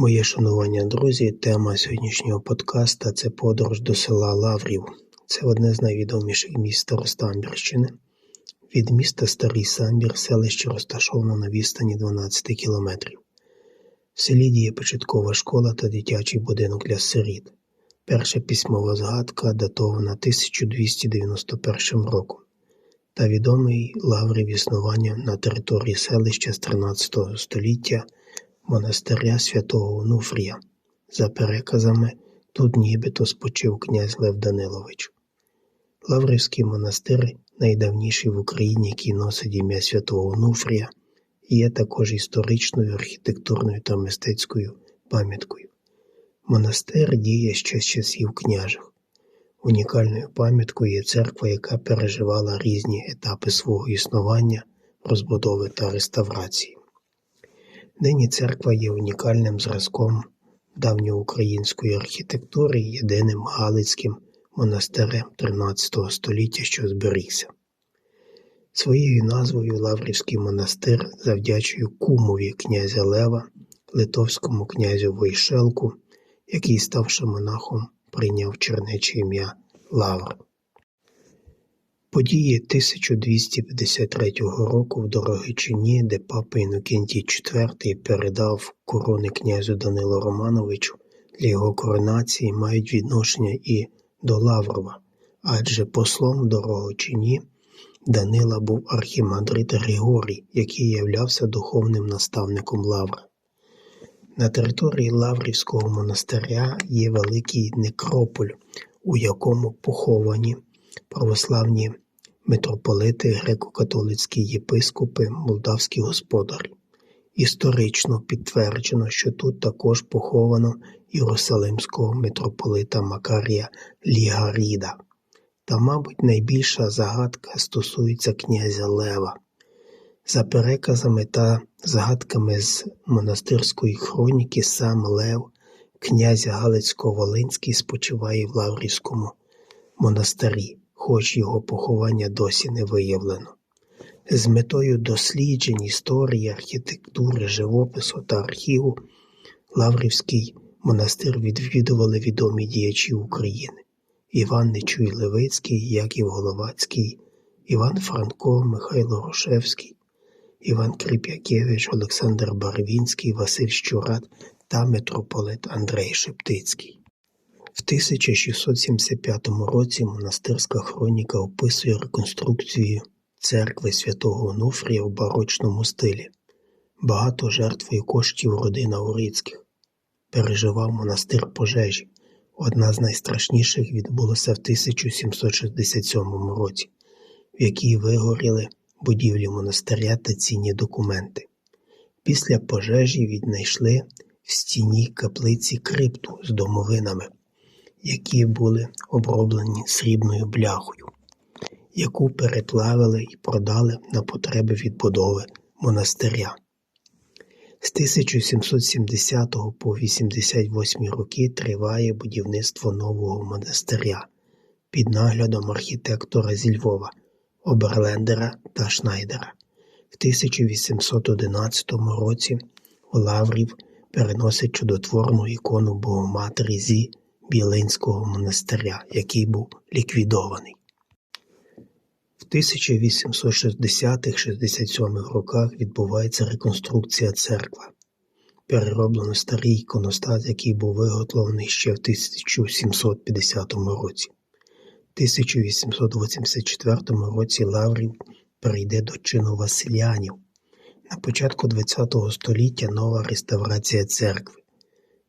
Моє шанування, друзі, тема сьогоднішнього подкаста це подорож до села Лаврів. Це одне з найвідоміших міст Старостамбірщини. Від міста Старий Самбір селище розташовано на відстані 12 кілометрів. В селі діє початкова школа та дитячий будинок для сиріт. Перша письмова згадка датована 1291 роком та відомий лаврів існування на території селища з 13 століття монастиря святого Онуфрія. За переказами, тут нібито спочив князь Лев Данилович. Лаврівський монастир, найдавніший в Україні, який носить ім'я святого Онуфрія, є також історичною, архітектурною та мистецькою пам'яткою. Монастир діє ще з часів княжих. Унікальною пам'яткою є церква, яка переживала різні етапи свого існування, розбудови та реставрації. Нині церква є унікальним зразком давньоукраїнської архітектури єдиним Галицьким монастирем XIII століття, що зберігся. Своєю назвою Лаврівський монастир завдячує кумові князя Лева, литовському князю Войшелку, який, ставши монахом, прийняв чернече ім'я Лавр. Події 1253 року в Дорогичині, де папа Інокентій IV передав корони князю Данилу Романовичу для його коронації, мають відношення і до Лаврова, адже послом в Дорогочині Данила був архімандрит Григорій, який являвся духовним наставником Лавра. На території Лаврівського монастиря є великий некрополь, у якому поховані православні митрополити, греко-католицькі єпископи, молдавські господарі. Історично підтверджено, що тут також поховано Єрусалимського митрополита Макарія Лігаріда. Та, мабуть, найбільша загадка стосується князя Лева. За переказами та згадками з монастирської хроніки сам Лев, князь Галицько-Волинський спочиває в Лаврівському монастирі, хоч його поховання досі не виявлено. З метою досліджень історії, архітектури, живопису та архіву Лаврівський монастир відвідували відомі діячі України Іван Нечуй Левицький, Яків Головацький, Іван Франко, Михайло Рошевський, Іван Кріп'якевич, Олександр Барвінський, Василь Щурат та митрополит Андрей Шептицький. В 1675 році монастирська хроніка описує реконструкцію церкви святого Онуфрія в барочному стилі. Багато жертвою коштів родина Урицьких. Переживав монастир пожежі. Одна з найстрашніших відбулася в 1767 році, в якій вигоріли будівлі монастиря та цінні документи. Після пожежі віднайшли в стіні каплиці крипту з домовинами, які були оброблені срібною бляхою, яку переплавили і продали на потреби відбудови монастиря. З 1770 по 88 роки триває будівництво нового монастиря під наглядом архітектора зі Львова Оберлендера та Шнайдера. В 1811 році Лаврів переносить чудотворну ікону Богоматері зі Білинського монастиря, який був ліквідований. В 1860-67 роках відбувається реконструкція церкви. Перероблено старий іконостас, який був виготовлений ще в 1750 році. В 1884 році Лаврів перейде до чину Василянів. На початку ХХ століття нова реставрація церкви,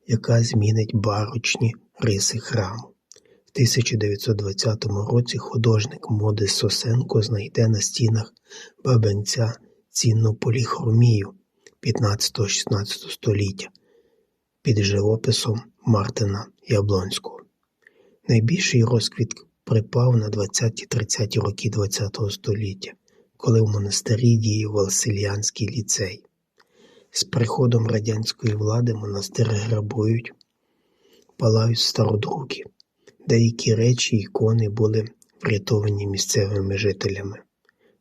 яка змінить барочні риси храму. В 1920 році художник Модис Сосенко знайде на стінах бабенця цінну поліхромію 15-16 століття під живописом Мартина Яблонського. Найбільший розквіт припав на 20-30 роки ХХ століття, коли в монастирі діяв Василянський ліцей. З приходом радянської влади монастир грабують, палають стародруки. Деякі речі ікони були врятовані місцевими жителями.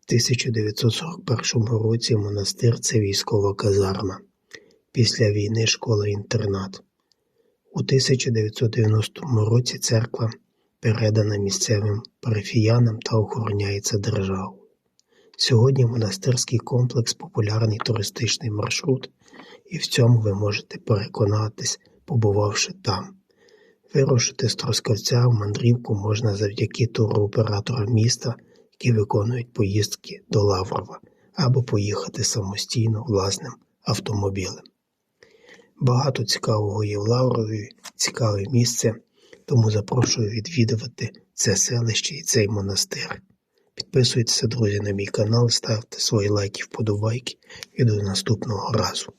В 1941 році монастир це військова казарма. Після війни школа-інтернат. У 1990 році церква передана місцевим парафіянам та охороняється державою. Сьогодні монастирський комплекс популярний туристичний маршрут, і в цьому ви можете переконатись, побувавши там. Вирушити з Трускавця в мандрівку можна завдяки туроператорам міста, які виконують поїздки до Лаврова, або поїхати самостійно власним автомобілем. Багато цікавого є в Лаврові, цікаве місце, тому запрошую відвідувати це селище і цей монастир. Підписуйтеся, друзі, на мій канал, ставте свої лайки, вподобайки і до наступного разу.